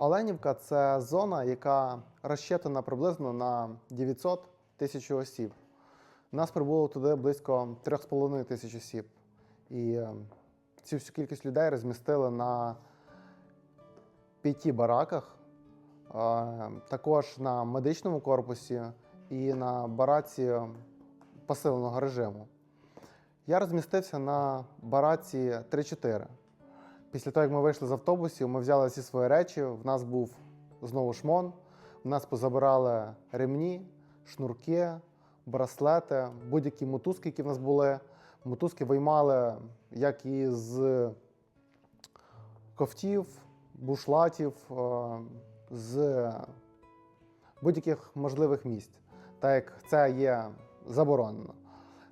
Оленівка це зона, яка розчетена приблизно на 900 тисяч осіб. Нас прибуло туди близько 3,5 тисяч осіб. І е, цю всю кількість людей розмістили на п'яти бараках, е, також на медичному корпусі і на бараці посиленого режиму. Я розмістився на бараці 3-4. Після того, як ми вийшли з автобусів, ми взяли всі свої речі. В нас був знову шмон. В нас позабирали ремні, шнурки, браслети, будь-які мотузки, які в нас були. Мотузки виймали як із ковтів, бушлатів, е, з будь-яких можливих місць, так як це є заборонено.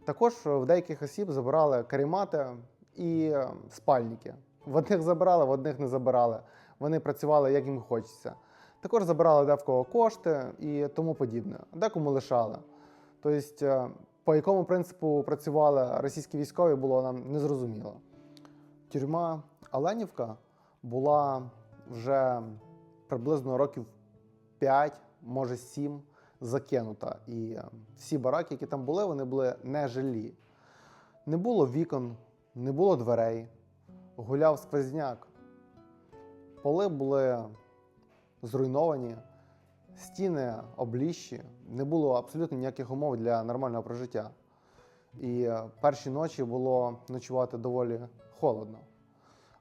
Також в деяких осіб забирали карімати і е, спальники. В одних забирали, в одних не забирали. Вони працювали як їм хочеться. Також забирали де в кого кошти і тому подібне. Декому лишали. Тобто, е, по якому принципу працювали російські військові, було нам незрозуміло. Тюрма Оленівка була вже приблизно років 5, може 7 закинута. І е, всі бараки, які там були, вони були нежилі. Не було вікон, не було дверей, гуляв сквозняк. Поли були зруйновані, стіни обліщі, не було абсолютно ніяких умов для нормального прожиття. І е, перші ночі було ночувати доволі холодно.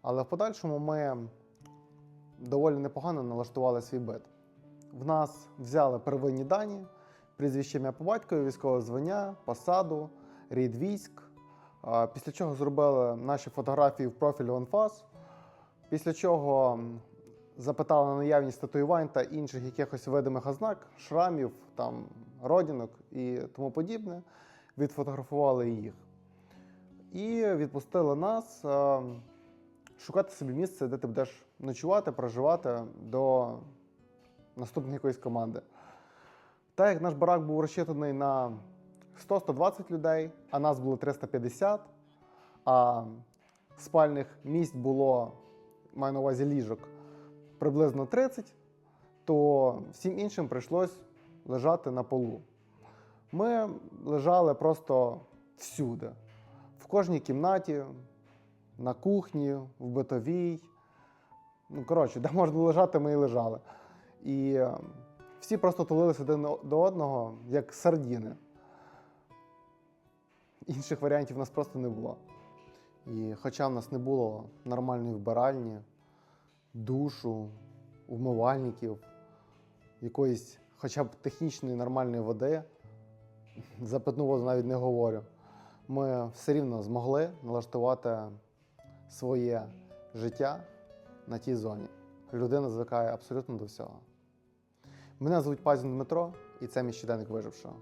Але в подальшому ми доволі непогано налаштували свій бит. В нас взяли первинні дані, прізвище ім'я по батькові, військове звання, посаду, рід військ. Після чого зробили наші фотографії в профіль OneFace, після чого запитали на наявність татуювань та інших якихось видимих ознак, шрамів, там, родинок і тому подібне. Відфотографували їх. І відпустили нас е, шукати собі місце, де ти будеш ночувати, проживати до наступної якоїсь команди. Так як наш барак був розчитаний на 100-120 людей, а нас було 350, а спальних місць було, маю на увазі ліжок, приблизно 30, то всім іншим прийшлось лежати на полу. Ми лежали просто всюди, в кожній кімнаті, на кухні, в битовій. Ну, коротше, де можна лежати, ми і лежали. І е, всі просто тулилися один до одного, як сардіни. Інших варіантів у нас просто не було. І хоча в нас не було нормальної вбиральні, душу, вмивальників, якоїсь хоча б технічної нормальної води, за питну воду навіть не говорю, ми все рівно змогли налаштувати своє життя на тій зоні. Людина звикає абсолютно до всього. Мене звуть Пазін Дмитро, і це мій щоденник вижившого.